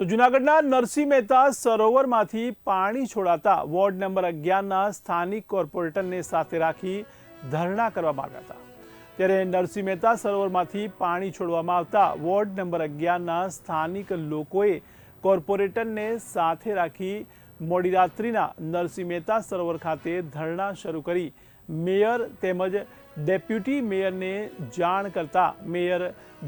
તો જૂનાગઢના નરસિંહ મહેતા સરોવરમાંથી પાણી છોડાતા વોર્ડ નંબર અગિયારના સ્થાનિક કોર્પોરેટરને સાથે રાખી ધરણા કરવામાં આવ્યા હતા. ત્યારે નરસિંહ મહેતા સરોવરમાંથી પાણી છોડવામાં આવતા વોર્ડ નંબર અગિયારના સ્થાનિક લોકોએ કોર્પોરેટરને સાથે રાખી મોડી રાત્રિના નરસિંહ મહેતા સરોવર ખાતે ધરણા શરૂ કરી મેયર તેમજ ડેપ્યુટી મેયરને જાણ કરતા મેયર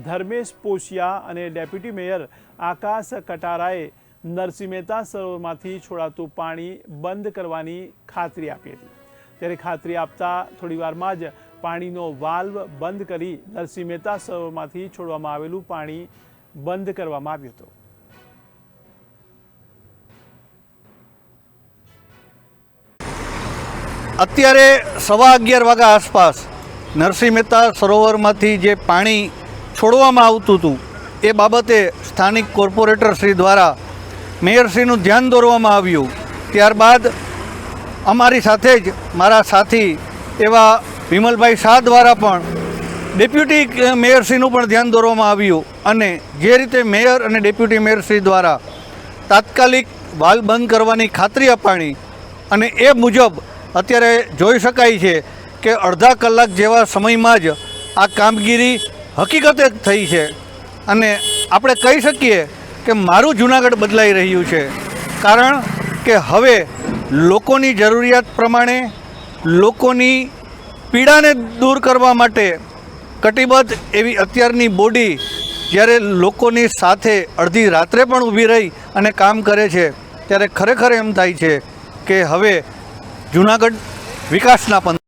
ધર્મેશ પોશિયા અને ડેપ્યુટી મેયર આકાશ કટારાએ નરસિંહ મહેતા સરોવરમાંથી છોડાતું પાણી બંધ કરવાની ખાતરી આપી હતી. ત્યારે ખાતરી આપતા થોડીવારમાં જ પાણીનો વાલ્વ બંધ કરી નરસિંહ મહેતા સરોવરમાંથી છોડવામાં આવેલું પાણી બંધ કરવામાં આવ્યું હતું. અત્યારે સવા અગિયાર વાગ્યા આસપાસ નરસિંહ મહેતા સરોવરમાંથી જે પાણી છોડવામાં આવતું હતું, એ બાબતે સ્થાનિક કોર્પોરેટર શ્રી દ્વારા મેયરશ્રીનું ધ્યાન દોરવામાં આવ્યું. ત્યારબાદ અમારી સાથે જ મારા સાથી એવા વિમલભાઈ શાહ દ્વારા પણ ડેપ્યુટી મેયરશ્રીનું પણ ધ્યાન દોરવામાં આવ્યું અને જે રીતે મેયર અને ડેપ્યુટી મેયરશ્રી દ્વારા તાત્કાલિક વાલ બંધ કરવાની ખાતરી અપાણી અને એ મુજબ અત્યારે જોઈ શકાય છે કે અડધા કલાક જેવા સમયમાં જ આ કામગીરી હકીકતે થઈ છે. અને આપણે કહી શકીએ કે મારું જૂનાગઢ બદલાઈ રહ્યું છે. કારણ કે હવે લોકોની જરૂરિયાત પ્રમાણે લોકોની પીડાને દૂર કરવા માટે કટિબદ્ધ એવી અત્યારની બોડી જ્યારે લોકોની સાથે અડધી રાત્રે પણ ઊભી રહી અને કામ કરે છે, ત્યારે ખરેખર એમ થાય છે કે હવે જૂનાગઢ વિકાસના પંથ